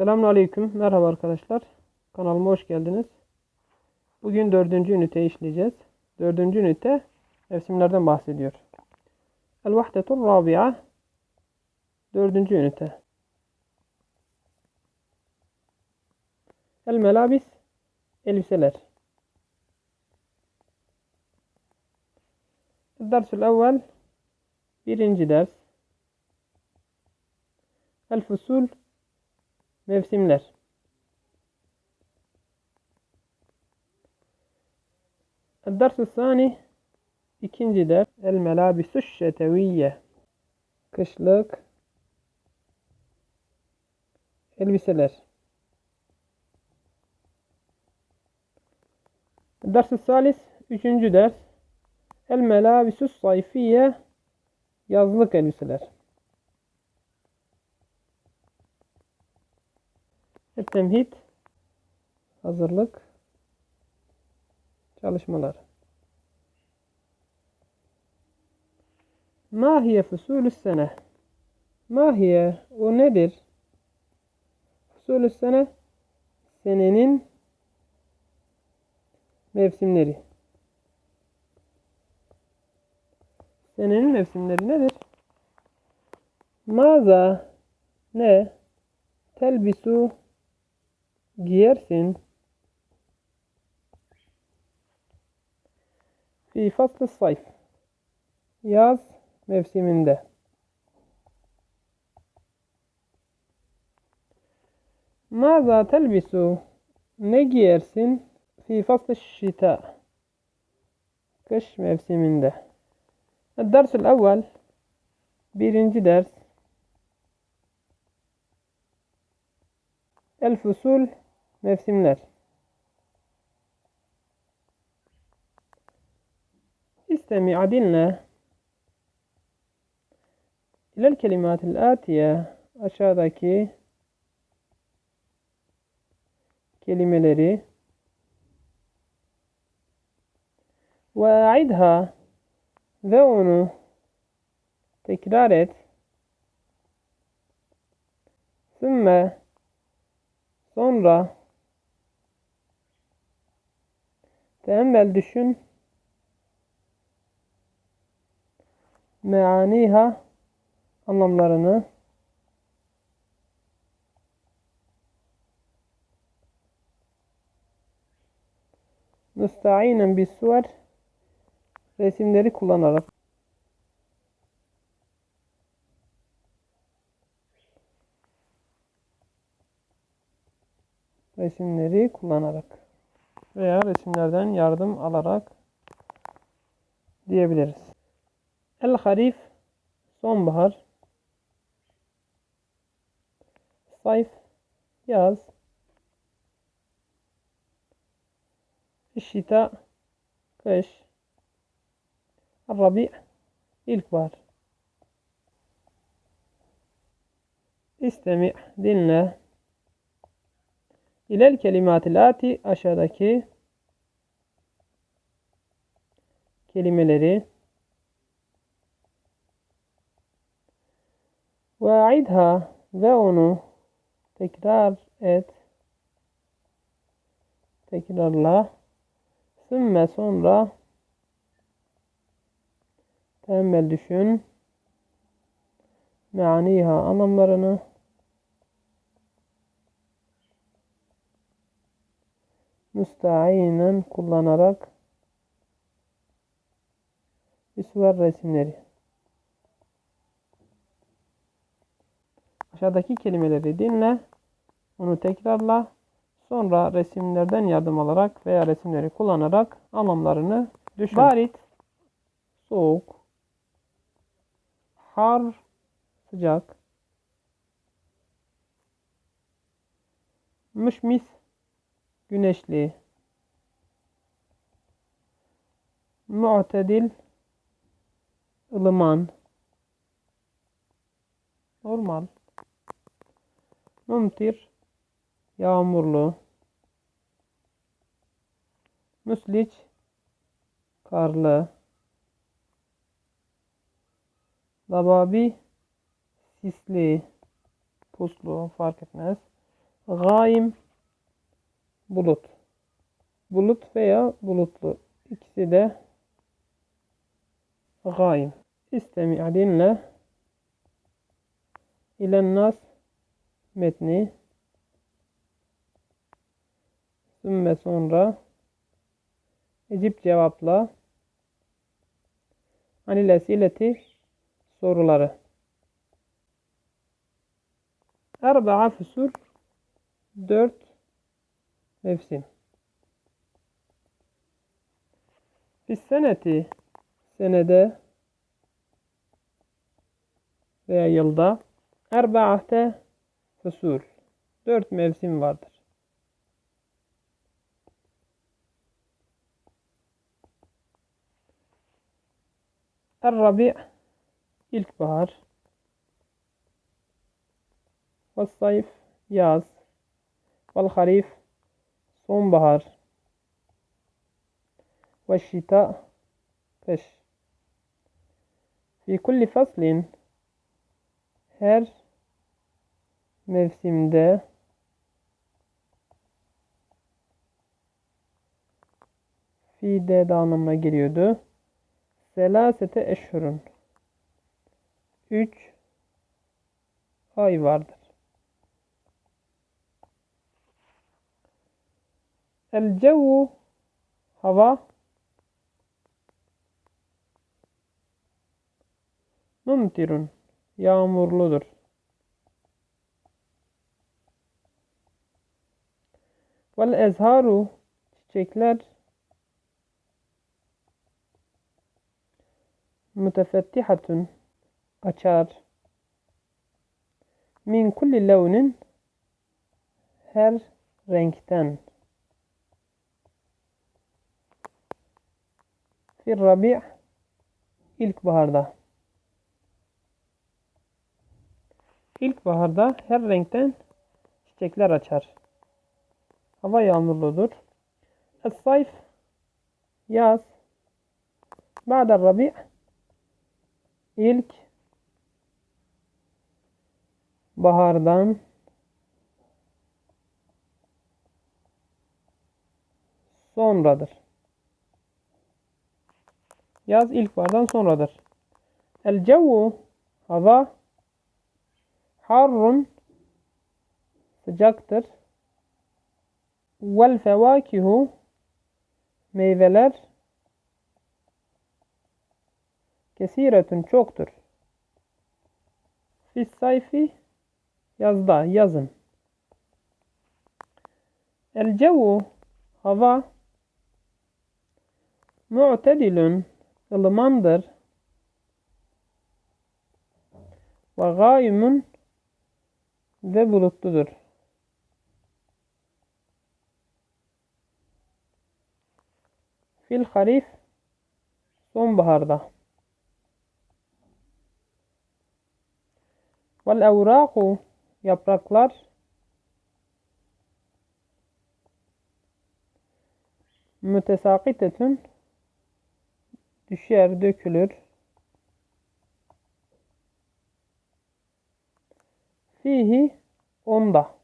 Selamünaleyküm. Merhaba arkadaşlar. Kanalıma hoş geldiniz. Bugün dördüncü ünite işleyeceğiz. Dördüncü ünite mevsimlerden bahsediyor. El vahdetur rabia Dördüncü ünite. El melabis Elbiseler. Dersül evvel Birinci ders. El fusul Mevsimler. الدرس الثاني ikinci ders El melabisü şeteviyye Kışlık Elbiseler Ders salis Üçüncü ders El melabisü sayfiye Yazlık elbiseler Temhid Hazırlık Çalışmalar Mahiye fusulü sene Mahiye o nedir? Fusulü sene senenin mevsimleri. Senenin mevsimleri nedir? Maza ne? Telbisu giyersin. Fi faslı sayf. Yaz mevsiminde. Maza telbisu ne giyersin? Fi faslı şita. Kış mevsiminde. Dersül evvel birinci ders El fusul mevsimler. استمع dinle İlel kelimatil atiye aşağıdaki kelimeleri ve aidha ve onu tekrar et sümme sonra teemmel düşün meaniha anlamlarını müsta'inen bis suver resimleri kullanarak. Resimleri kullanarak veya resimlerden yardım alarak diyebiliriz. El harif sonbahar. Sayf yaz. Şita kış. Rabi ilkbahar. İstemi dinle İlel kelimatil ati aşağıdaki kelimeleri ve aidha ve onu tekrar et. Tekrarla. Sümme sonra temmel düşün. Meaniha anlamlarını müsta'inen kullanarak üsver resimleri. Aşağıdaki kelimeleri dinle onu tekrarla sonra resimlerden yardım alarak veya resimleri kullanarak anlamlarını düşün. Barit. Soğuk. Har. Sıcak. Müşmis güneşli. Mu'tedil. Ilıman normal. Mumtir. Yağmurlu. Müsliç. Karlı. Lababi. Sisli. Puslu. Fark etmez. Gaim bulut. Bulut veya bulutlu. İkisi de gaim. İstemi dinle. İlen nas metni. Sümme sonra Ecip cevapla. Anil esileti soruları. Erba'a füsur dört mevsim. Fis seneti senede veya yılda erba'ate füsul dört mevsim vardır. Er-Rabi' ilkbahar Ve-Sayf yaz Vel-Harif sonbahar Ve-Şita kış Fi kulli faslin her mevsimde fi de anlamına geliyordu. Selasete eşhurun. Üç ay vardır. Cevu hava mumtirun yağmurludur. Vel ezharu çiçekler mütefettihatun açar. Min kulli levnin her renkten. Fir rabi' ilkbaharda. İlkbaharda her renkten çiçekler açar. Hava yağmurludur. Es-sayf yaz. Ba'da rabi' ilk bahardan sonradır. Yaz ilkbahardan sonradır. El cevu hava harrun sıcaktır. Vel fevakihu meyveler Kesiretün çoktur. Fis sayfi yazda, yazın. El cevu hava mu'tedilün ılımandır. Ve gaymun ve bulutludur. Fil harif sonbaharda. Vel evraku yapraklar mütesakitetün düşer, dökülür. Fihi onda.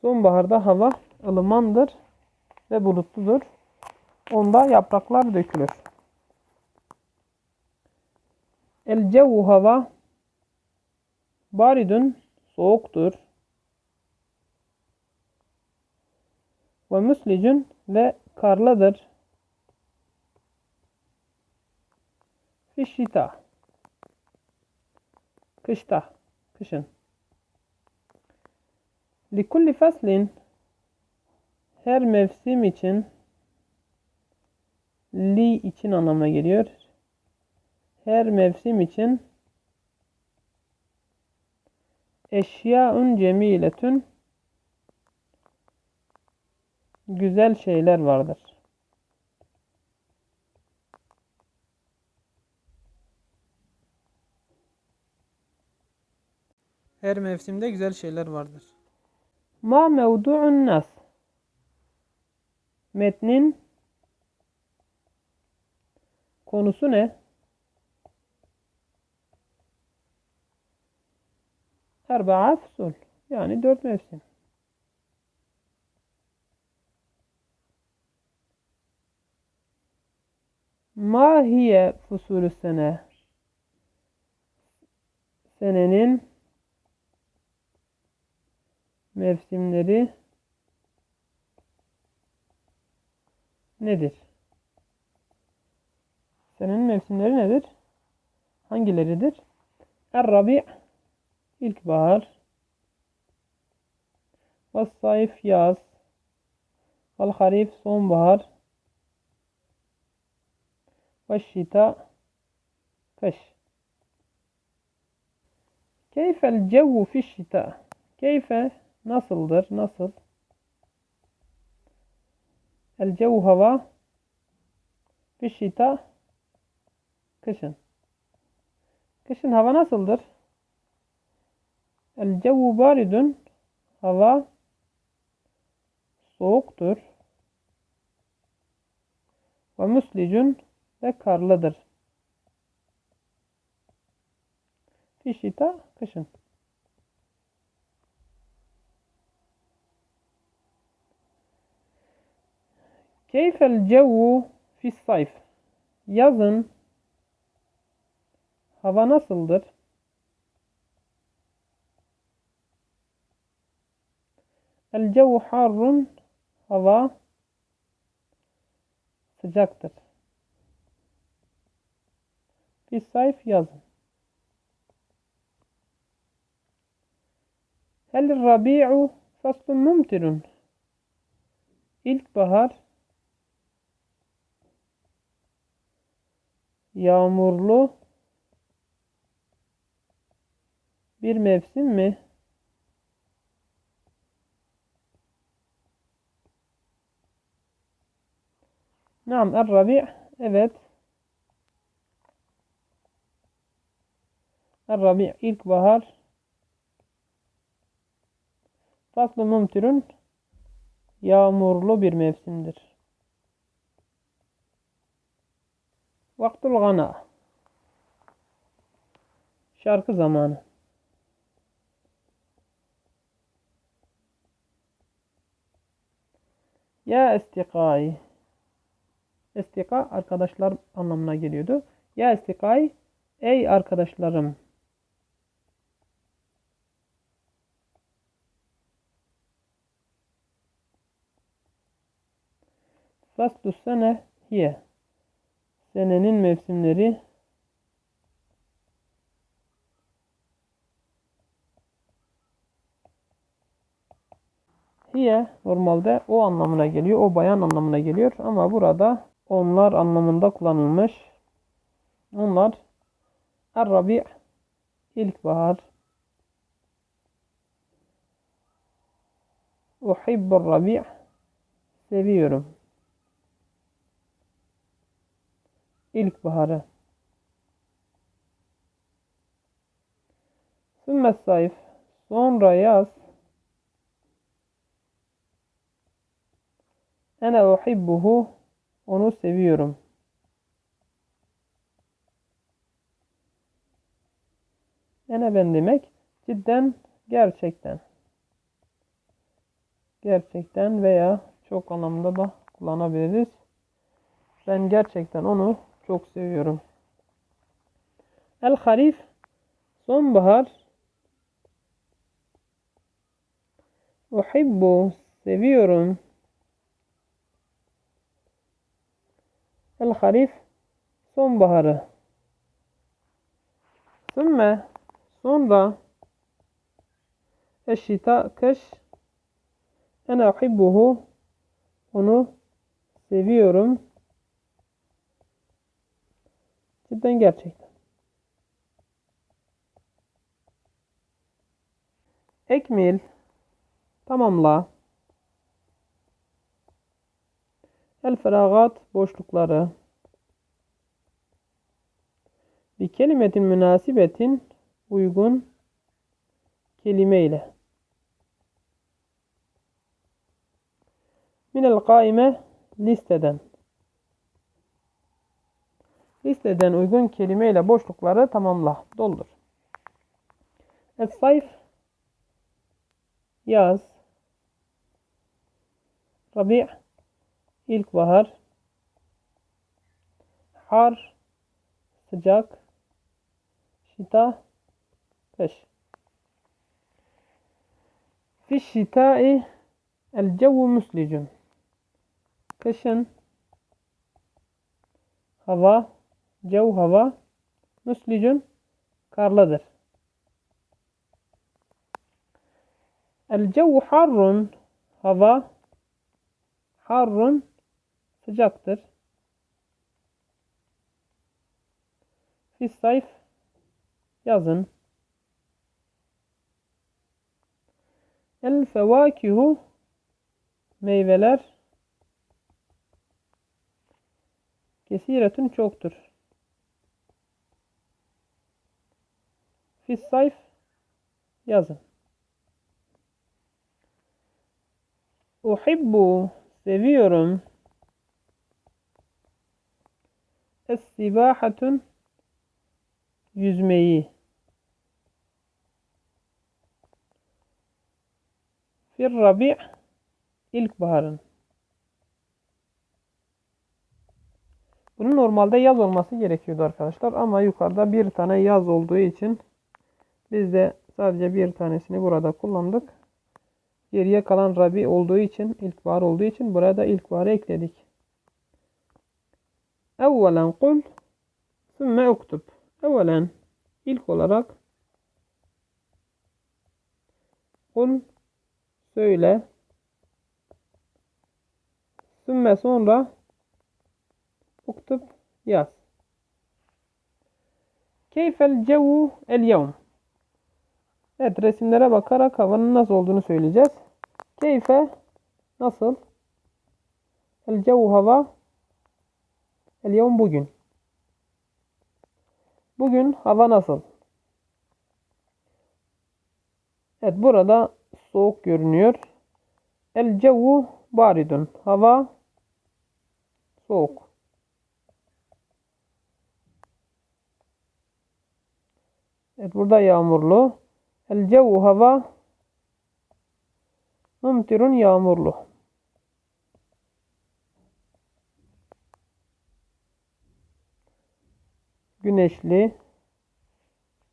Sonbaharda hava ılımandır ve bulutludur. Onda yapraklar dökülür. El cevu hava baridun soğuktur. Ve müslicun ve karlıdır. Fişita kışta kışın. Likulli faslin her mevsim için li için anlamına geliyor her mevsim için eşyaun cemiletün güzel şeyler vardır. Her mevsimde güzel şeyler vardır. Ma mevdu'un nas Metnin konusu ne? Erba'a fusul. Yani dört mevsim. Ma hiye fusulü sene? Senenin mevsimleri nedir? Senenin mevsimleri nedir? Hangileridir? Er-Rabi' ilkbahar ve sayf yaz vel harif sonbahar kış. Keyfel cevvu fi şita? Keyfe nasıldır? Nasıl? Cevvu hava şita kışın. Kışın hava nasıldır? Cevvu baridun hava soğuktur. Ve muslicun ve karlıdır. Fişita kışın. Keyfel cevvu fis sayf. Yazın hava nasıldır? El cevvu harrun hava sıcaktır. Bir sayf yazın. Hel rabi'u faslun mumtirun. İlkbahar yağmurlu bir mevsim mi? Naam er-rabi' evet. Er-rabi' ilkbahar. Faslı mumtirun yağmurlu bir mevsimdir. Vaktul gana. Şarkı zamanı. Ya istikai. İstika arkadaşlar anlamına geliyordu. Ya istikai ey arkadaşlarım. Faslu sene hiye. Senenin mevsimleri hiye normalde o anlamına geliyor. O bayan anlamına geliyor. Ama burada onlar anlamında kullanılmış. Onlar Er-Rabi' ilkbahar Uhibbur Rabi' seviyorum. İlkbaharı. Sümme sayf sonra yaz Ene uhibbuhu onu seviyorum. Ene ben demek cidden gerçekten. Gerçekten veya çok anlamda da kullanabiliriz. Ben gerçekten onu çok seviyorum. El harif sonbahar Uhibbu seviyorum. El harif sonbaharı. Sümme sonra eşita kış ene uhibbuhu onu seviyorum. Cidden gerçekten. Ekmil. Tamamla. El feragat boşlukları. Bir kelimetin münasibetin uygun kelime ile. Minel kaime listeden listeden uygun kelime ile boşlukları tamamla doldur. Es sayf yaz. Rabi' ilkbahar. Har sıcak. Şita kış. في الشتاء الجو مثلج kışın hava cev hava müslicün karlıdır. El cev harrun hava harrun sıcaktır. Fi sayf yazın. El fevakihu meyveler kesiretün çoktur. Fis sayf yazın. Uhibbu seviyorum. Es-sibahatun yüzmeyi. Fir rabi' ilkbaharın. Bunun normalde yaz olması gerekiyordu arkadaşlar. Ama yukarıda bir tane yaz olduğu için biz de sadece bir tanesini burada kullandık. Geriye kalan Rabi olduğu için, ilkbahar olduğu için buraya da ilkbaharı ekledik. Evvelen kul sümme uktub. Evvelen ilk olarak kul söyle sümme sonra uktub yaz. Keyfel cevu el yevm. Evet resimlere bakarak havanın nasıl olduğunu söyleyeceğiz. Keyfe nasıl? El cevu hava el yevm bugün. Bugün hava nasıl? Evet burada soğuk görünüyor. El cevu baridun. Hava soğuk. Evet burada yağmurlu. El cevu hava mumtirun yağmurlu. Güneşli.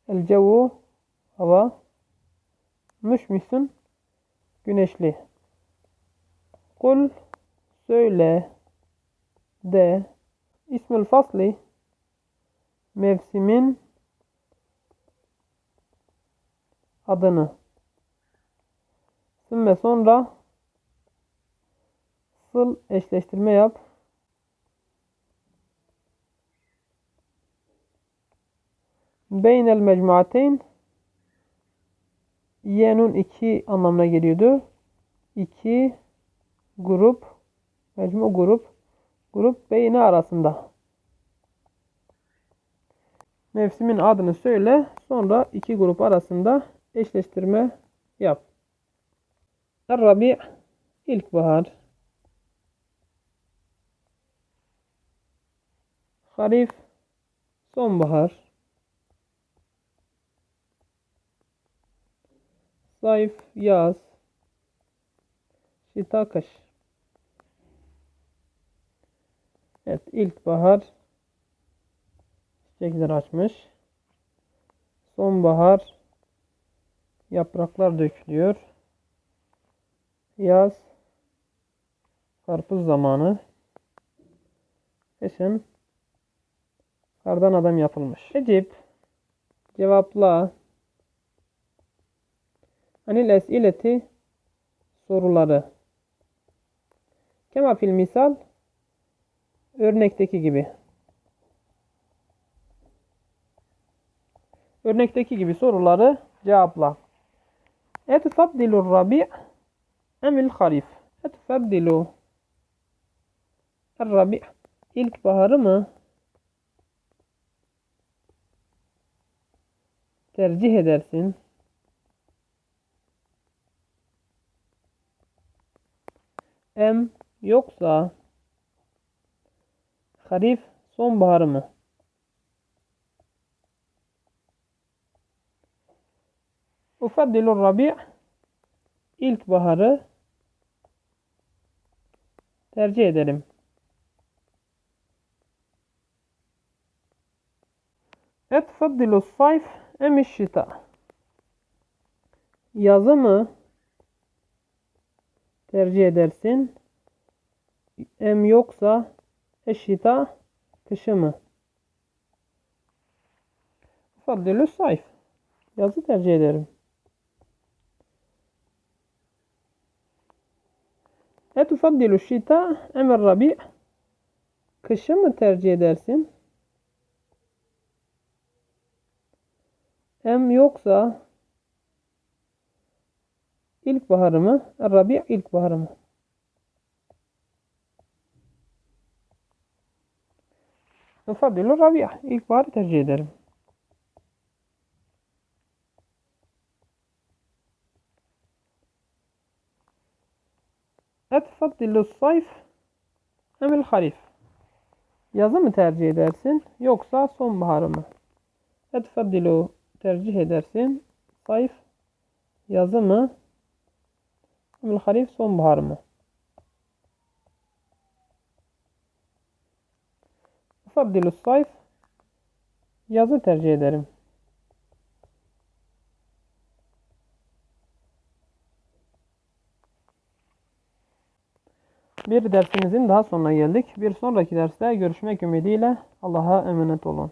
El cevu hava müşmisun güneşli. Kul söyle de ismül fasli mevsimin adını. Sümme sonra sıl eşleştirme yap. Beynel mecmuateyn Y'nun iki anlamına geliyordu. İki grup mecmu grup grup beyni arasında. Mevsimin adını söyle. Sonra iki grup arasında eşleştirme yap. Rabi ilkbahar. Harif sonbahar. Sayf yaz. Şita kış. Evet ilkbahar çiçekler açmış. Sonbahar Yapraklar dökülüyor. Yaz karpuz zamanı. Kışın kardan adam yapılmış. Ecip cevapla Anil esileti soruları. Kema fil misal örnekteki gibi. Örnekteki gibi soruları cevapla. أتفضل الربيع أم الخريف؟ أتفضل الربيع. تلك بهرمة. ترجيح درسين أم يقصى. خريف صوم بهرمة. Ufaddilu rabi' ilkbaharı tercih ederim. Etfaddilu sayf em şita. Yazı mı tercih edersin? Em yoksa eşita kışı mı? Faddilu sayf. Yazı tercih ederim. Etufaddilu şita emir rabi. Kışı mı tercih edersin? Em yoksa ilkbaharı mı? Rabi ilkbaharı mı? Ufaddilu rabi. İlkbaharı tercih ederim. Etfaddilu sayf emil harif. Yazı mı tercih edersin yoksa sonbaharı mı? Etfaddilu tercih edersin. Sayf yazı mı? Emil harif sonbahar mı? Efaddilu sayf yazı tercih ederim. Bir dersimizin daha sonuna geldik. Bir sonraki derste görüşmek ümidiyle Allah'a emanet olun.